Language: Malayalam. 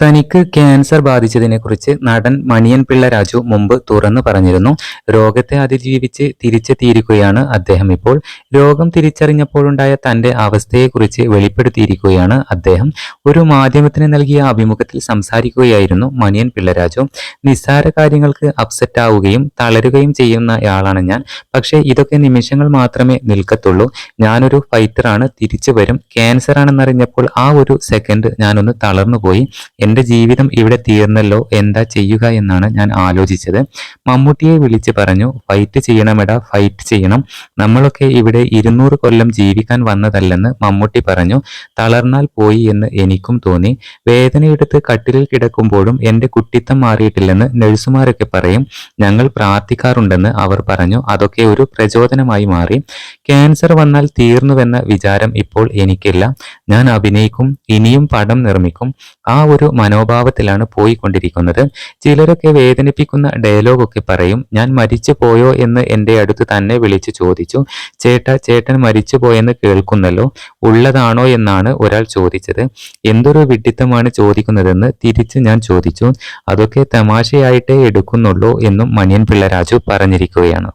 തനിക്ക് ക്യാൻസർ ബാധിച്ചതിനെക്കുറിച്ച് നടൻ മണിയൻ പിള്ള രാജു മുമ്പ് തുറന്നു പറഞ്ഞിരുന്നു. രോഗത്തെ അതിജീവിച്ച് തിരിച്ചെത്തിയിരിക്കുകയാണ് അദ്ദേഹം ഇപ്പോൾ. രോഗം തിരിച്ചറിഞ്ഞപ്പോഴുണ്ടായ തന്റെ അവസ്ഥയെക്കുറിച്ച് വെളിപ്പെടുത്തിയിരിക്കുകയാണ് അദ്ദേഹം. ഒരു മാധ്യമത്തിന് നൽകിയ അഭിമുഖത്തിൽ സംസാരിക്കുകയായിരുന്നു മണിയൻ പിള്ള രാജു. നിസ്സാര കാര്യങ്ങൾക്ക് അപ്സെറ്റ് ആവുകയും തളരുകയും ചെയ്യുന്നയാളാണ് ഞാൻ. പക്ഷേ ഇതൊക്കെ നിമിഷങ്ങൾ മാത്രമേ നിൽക്കത്തുള്ളൂ. ഞാനൊരു ഫൈറ്ററാണ് തിരിച്ചു വരും. ക്യാൻസർ ആണെന്നറിഞ്ഞപ്പോൾ ആ ഒരു സെക്കൻഡ് ഞാനൊന്ന് തളർന്നുപോയി. എന്റെ ജീവിതം ഇവിടെ തീർന്നല്ലോ എന്താ ചെയ്യുക എന്നാണ് ഞാൻ ആലോചിച്ചത്. മമ്മൂട്ടിയെ വിളിച്ച് പറഞ്ഞു ഫൈറ്റ് ചെയ്യണമെടാ ഫൈറ്റ് ചെയ്യണം. നമ്മളൊക്കെ ഇവിടെ ഇരുന്നൂറ് കൊല്ലം ജീവിക്കാൻ വന്നതല്ലെന്ന് മമ്മൂട്ടി പറഞ്ഞു. തളർന്നാൽ പോയി എന്ന് എനിക്കും തോന്നി. വേദനയെടുത്ത് കട്ടിലിൽ കിടക്കുമ്പോഴും എന്റെ കുട്ടിത്തം മാറിയിട്ടില്ലെന്ന് നഴ്സുമാരൊക്കെ പറയും. ഞങ്ങൾ പ്രാർത്ഥിക്കാറുണ്ടെന്ന് അവർ പറഞ്ഞു. അതൊക്കെ ഒരു പ്രചോദനമായി മാറി. ക്യാൻസർ വന്നാൽ തീർന്നുവെന്ന വിചാരം ഇപ്പോൾ എനിക്കില്ല. ഞാൻ അഭിനയിക്കും ഇനിയും പടം നിർമ്മിക്കും. ആ ഒരു മനോഭാവത്തിലാണ് പോയിക്കൊണ്ടിരിക്കുന്നത്. ചിലരൊക്കെ വേദനിപ്പിക്കുന്ന ഡയലോഗൊക്കെ പറയും ഞാൻ മരിച്ചു പോയോ എന്ന് എന്റെ അടുത്ത് തന്നെ വിളിച്ചു ചോദിച്ചു. ചേട്ടാ ചേട്ടൻ മരിച്ചു പോയെന്ന് കേൾക്കുന്നല്ലോ ഉള്ളതാണോ എന്നാണ് ഒരാൾ ചോദിച്ചത്. എന്തൊരു വിഡിത്തമാണ് ചോദിക്കുന്നതെന്ന് തിരിച്ച് ഞാൻ ചോദിച്ചു. അതൊക്കെ തമാശയായിട്ടേ എടുക്കുന്നുള്ളൂ എന്നും മണിയൻ പിള്ളരാജു പറഞ്ഞിരിക്കുകയാണ്.